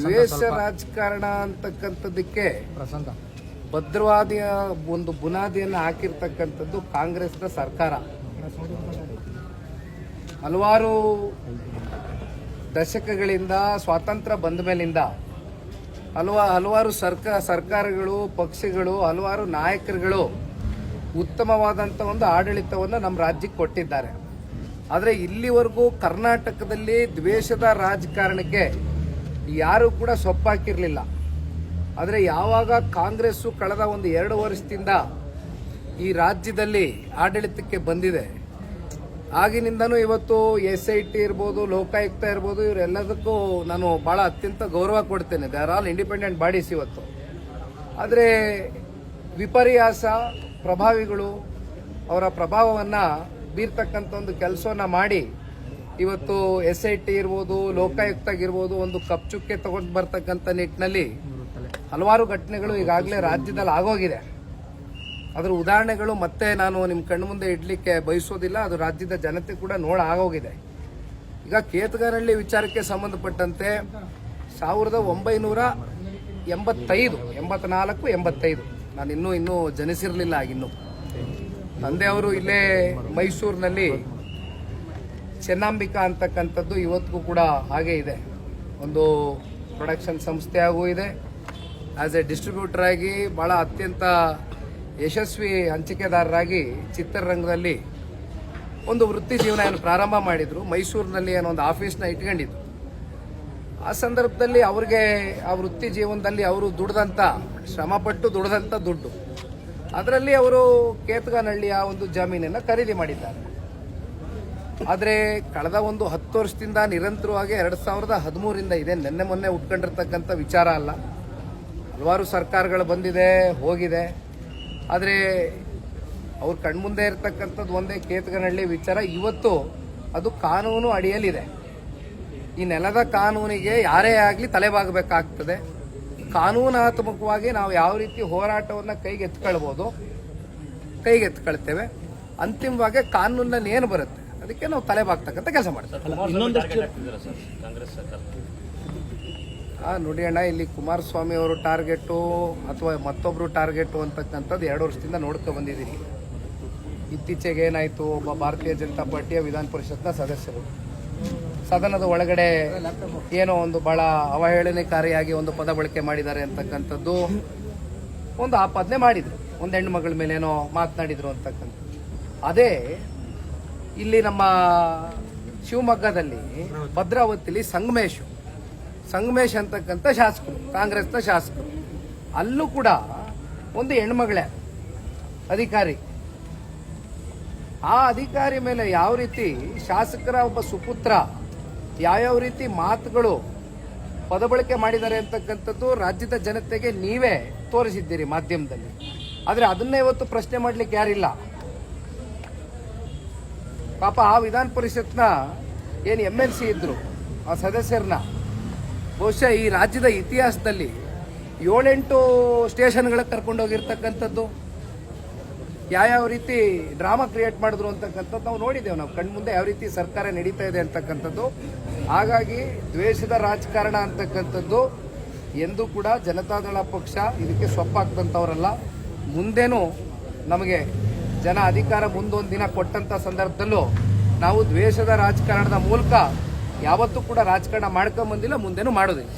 ದ್ವೇಷ ರಾಜಕಾರಣ ಅಂತಕ್ಕಂಥದ್ದಕ್ಕೆ ಪ್ರಸಂಗ. ಭದ್ರವಾದ ಒಂದು ಬುನಾದಿಯನ್ನು ಹಾಕಿರ್ತಕ್ಕಂಥದ್ದು ಕಾಂಗ್ರೆಸ್ನ ಸರ್ಕಾರ. ಹಲವಾರು ದಶಕಗಳಿಂದ ಸ್ವಾತಂತ್ರ್ಯ ಬಂದ ಮೇಲಿಂದ ಹಲವಾ ಹಲವಾರು ಸರ್ಕ ಸರ್ಕಾರಗಳು ಪಕ್ಷಗಳು ಹಲವಾರು ನಾಯಕರುಗಳು ಉತ್ತಮವಾದಂಥ ಒಂದು ಆಡಳಿತವನ್ನು ನಮ್ಮ ರಾಜ್ಯಕ್ಕೆ ಕೊಟ್ಟಿದ್ದಾರೆ. ಆದರೆ ಇಲ್ಲಿವರೆಗೂ ಕರ್ನಾಟಕದಲ್ಲಿ ದ್ವೇಷದ ರಾಜಕಾರಣಕ್ಕೆ ಯಾರೂ ಕೂಡ ಸೊಪ್ಪಾಕಿರಲಿಲ್ಲ. ಆದರೆ ಯಾವಾಗ ಕಾಂಗ್ರೆಸ್ಸು ಕಳೆದ ಒಂದು ಎರಡು ವರ್ಷದಿಂದ ಈ ರಾಜ್ಯದಲ್ಲಿ ಆಡಳಿತಕ್ಕೆ ಬಂದಿದೆ. ಆಗಿನಿಂದನೂ ಇವತ್ತು ಎಸ್ ಐ ಟಿ ಇರ್ಬೋದು, ಲೋಕಾಯುಕ್ತ ಇರ್ಬೋದು, ಇವರೆಲ್ಲದಕ್ಕೂ ನಾನು ಭಾಳ ಅತ್ಯಂತ ಗೌರವ ಕೊಡ್ತೇನೆ. They are all independent bodies ಇವತ್ತು. ಆದರೆ ವಿಪರ್ಯಾಸ, ಪ್ರಭಾವಿಗಳು ಅವರ ಪ್ರಭಾವವನ್ನು ಬೀರ್ತಕ್ಕಂಥ ಒಂದು ಕೆಲಸವನ್ನು ಮಾಡಿ ಇವತ್ತು ಎಸ್ ಐ ಟಿ ಇರ್ಬೋದು, ಲೋಕಾಯುಕ್ತಾಗಿರ್ಬೋದು, ಒಂದು ಕಪ್ಚುಕ್ಕೆ ತಗೊಂಡು ಬರ್ತಕ್ಕಂಥ ನಿಟ್ಟಿನಲ್ಲಿ ಹಲವಾರು ಘಟನೆಗಳು ಈಗಾಗಲೇ ರಾಜ್ಯದಲ್ಲಿ ಆಗೋಗಿದೆ. ಅದರ ಉದಾಹರಣೆಗಳು ಮತ್ತೆ ನಾನು ನಿಮ್ಮ ಕಣ್ಣು ಮುಂದೆ ಇಡ್ಲಿಕ್ಕೆ ಬಯಸೋದಿಲ್ಲ, ಅದು ರಾಜ್ಯದ ಜನತೆ ಕೂಡ ನೋಡ ಆಗೋಗಿದೆ. ಈಗ ಕೇತಗಾರಹಳ್ಳಿ ವಿಚಾರಕ್ಕೆ ಸಂಬಂಧಪಟ್ಟಂತೆ ಸಾವಿರದ ಒಂಬೈನೂರ ಎಂಬತ್ತೈದು, ಎಂಬತ್ನಾಲ್ಕು, ಎಂಬತ್ತೈದು. ನಾನು ಇನ್ನೂ ಇನ್ನೂ ಜನಿಸಿರಲಿಲ್ಲ, ಆಗಿನ್ನೂ. ತಂದೆಯವರು ಇಲ್ಲೇ ಮೈಸೂರಿನಲ್ಲಿ ಚೆನ್ನಂಬಿಕಾ ಅಂತಕ್ಕಂಥದ್ದು ಇವತ್ತಿಗೂ ಕೂಡ ಹಾಗೆ ಇದೆ. ಒಂದು ಪ್ರೊಡಕ್ಷನ್ ಸಂಸ್ಥೆಯಾಗೂ ಇದೆ. ಆ್ಯಸ್ ಎ ಡಿಸ್ಟ್ರಿಬ್ಯೂಟರ್ ಆಗಿ ಬಹಳ ಅತ್ಯಂತ ಯಶಸ್ವಿ ಹಂಚಿಕೆದಾರರಾಗಿ ಚಿತ್ರರಂಗದಲ್ಲಿ ಒಂದು ವೃತ್ತಿ ಜೀವನ ಏನು ಪ್ರಾರಂಭ ಮಾಡಿದ್ರು. ಮೈಸೂರಿನಲ್ಲಿ ಏನೋ ಒಂದು ಆಫೀಸ್ನ ಇಟ್ಕೊಂಡಿದ್ರು. ಆ ಸಂದರ್ಭದಲ್ಲಿ ಅವ್ರಿಗೆ, ಆ ವೃತ್ತಿ ಜೀವನದಲ್ಲಿ ಅವರು ದುಡ್ದಂಥ ಶ್ರಮಪಟ್ಟು ದುಡ್ದಂಥ ದುಡ್ಡು. ಅದರಲ್ಲಿ ಅವರು ಕೇತಗನಹಳ್ಳಿಯ ಒಂದು ಜಮೀನನ್ನು ಖರೀದಿ ಮಾಡಿದ್ದಾರೆ. ಆದರೆ ಕಳೆದ ಒಂದು ಹತ್ತು ವರ್ಷದಿಂದ ನಿರಂತರವಾಗಿ ಎರಡು ಸಾವಿರದ ಹದಿಮೂರಿಂದ ಇದೆ. ನಿನ್ನೆ ಮೊನ್ನೆ ಉಟ್ಕೊಂಡಿರ್ತಕ್ಕಂಥ ವಿಚಾರ ಅಲ್ಲ. ಹಲವಾರು ಸರ್ಕಾರಗಳು ಬಂದಿದೆ, ಹೋಗಿದೆ. ಆದರೆ ಅವ್ರ ಕಣ್ಮುಂದೆ ಇರತಕ್ಕಂಥದ್ದು ಒಂದೇ ಕೇತಗನಹಳ್ಳಿ ವಿಚಾರ. ಇವತ್ತು ಅದು ಕಾನೂನು ಅಡಿಯಲ್ಲಿದೆ. ಈ ನೆಲದ ಕಾನೂನಿಗೆ ಯಾರೇ ಆಗಲಿ ತಲೆಬಾಗಬೇಕಾಗ್ತದೆ. ಕಾನೂನಾತ್ಮಕವಾಗಿ ನಾವು ಯಾವ ರೀತಿ ಹೋರಾಟವನ್ನು ಕೈಗೆ ಕೈಗೆತ್ಕೊಳ್ತೇವೆ ಅಂತಿಮವಾಗಿ ಕಾನೂನಲ್ಲಿ ಏನು ಬರುತ್ತೆ? ಅದಕ್ಕೆ ನಾವು ತಲೆ ಬಾಗ್ತಕ್ಕಂಥ ಕೆಲಸ ಮಾಡ್ತಾರೆ ಆ ನೋಡಿ ಅಣ್ಣ ಇಲ್ಲಿ ಕುಮಾರಸ್ವಾಮಿ ಅವರು ಟಾರ್ಗೆಟು ಅಥವಾ ಮತ್ತೊಬ್ರು ಟಾರ್ಗೆಟು ಅಂತಕ್ಕಂಥದ್ದು ಎರಡು ವರ್ಷದಿಂದ ನೋಡ್ಕೊ ಬಂದಿದ್ದೀನಿ ಇತ್ತೀಚೆಗೆ ಏನಾಯಿತು ಒಬ್ಬ ಭಾರತೀಯ ಜನತಾ ಪಾರ್ಟಿಯ ವಿಧಾನ ಪರಿಷತ್ನ ಸದಸ್ಯರು. ಸದನದ ಒಳಗಡೆ ಏನೋ ಒಂದು ಬಹಳ ಅವಹೇಳನಕಾರಿಯಾಗಿ ಒಂದು ಪದ ಬಳಕೆ ಮಾಡಿದ್ದಾರೆ ಅಂತಕ್ಕಂಥದ್ದು ಒಂದು ಆಪಾದನೆ ಮಾಡಿದ್ರು. ಒಂದು ಹೆಣ್ಣು ಮಗಳ ಮೇಲೆ ಏನೋ ಮಾತನಾಡಿದ್ರು ಅಂತಕ್ಕಂಥದ್ದು. ಅದೇ ಇಲ್ಲಿ ನಮ್ಮ ಶಿವಮೊಗ್ಗದಲ್ಲಿ ಭದ್ರಾವತಿಲಿ ಸಂಗಮೇಶ್. ಸಂಗಮೇಶ್ ಅಂತಕ್ಕಂಥ ಶಾಸಕರು, ಕಾಂಗ್ರೆಸ್ನ ಶಾಸಕರು. ಅಲ್ಲೂ ಕೂಡ ಒಂದು ಹೆಣ್ಮಗಳೇ ಅಧಿಕಾರಿ. ಆ ಅಧಿಕಾರಿ ಮೇಲೆ ಯಾವ ರೀತಿ ಶಾಸಕರ ಒಬ್ಬ ಸುಪುತ್ರ ಯಾವ್ಯಾವ ರೀತಿ ಮಾತುಗಳು ಪದಬಳಕೆ ಮಾಡಿದ್ದಾರೆ ಅಂತಕ್ಕಂಥದ್ದು ರಾಜ್ಯದ ಜನತೆಗೆ ನೀವೇ ತೋರಿಸಿದ್ದೀರಿ ಮಾಧ್ಯಮದಲ್ಲಿ. ಆದರೆ ಅದನ್ನೇ ಇವತ್ತು ಪ್ರಶ್ನೆ ಮಾಡ್ಲಿಕ್ಕೆ ಯಾರಿಲ್ಲ. ಪಾಪ ಆ ವಿಧಾನ ಪರಿಷತ್ನ ಏನು ಎಂ ಎಲ್ ಸಿ ಇದ್ರು, ಆ ಸದಸ್ಯರನ್ನ ಬಹುಶಃ ಈ ರಾಜ್ಯದ ಇತಿಹಾಸದಲ್ಲಿ ಏಳೆಂಟು ಸ್ಟೇಷನ್ಗಳಿಗೆ ಕರ್ಕೊಂಡೋಗಿರ್ತಕ್ಕಂಥದ್ದು. ಯಾವ್ಯಾವ ರೀತಿ ಡ್ರಾಮಾ ಕ್ರಿಯೇಟ್ ಮಾಡಿದ್ರು ಅಂತಕ್ಕಂಥದ್ದು ನಾವು ನೋಡಿದ್ದೇವೆ. ನಾವು ಕಣ್ಮುಂದೆ ಯಾವ ರೀತಿ ಸರ್ಕಾರ ನಡೀತಾ ಇದೆ ಅಂತಕ್ಕಂಥದ್ದು. ಹಾಗಾಗಿ ದ್ವೇಷದ ರಾಜಕಾರಣ ಅಂತಕ್ಕಂಥದ್ದು. ಎಂದೂ ಕೂಡ ಜನತಾದಳ ಪಕ್ಷ ಇದಕ್ಕೆ ಸೊಪ್ಪಾಗ್ತಂಥವ್ರಲ್ಲ ಮುಂದೇನೂ ನಮಗೆ ಜನ ಅಧಿಕಾರ ಮುಂದೊಂದು ದಿನ ಕೊಟ್ಟಂಥ ಸಂದರ್ಭದಲ್ಲೂ ನಾವು ದ್ವೇಷದ ರಾಜಕಾರಣದ ಮೂಲಕ ಯಾವತ್ತೂ ಕೂಡ ರಾಜಕಾರಣ ಮಾಡ್ಕೊಂಬಂದಿಲ್ಲ ಮುಂದೆನೂ ಮಾಡೋದಿಲ್ಲ.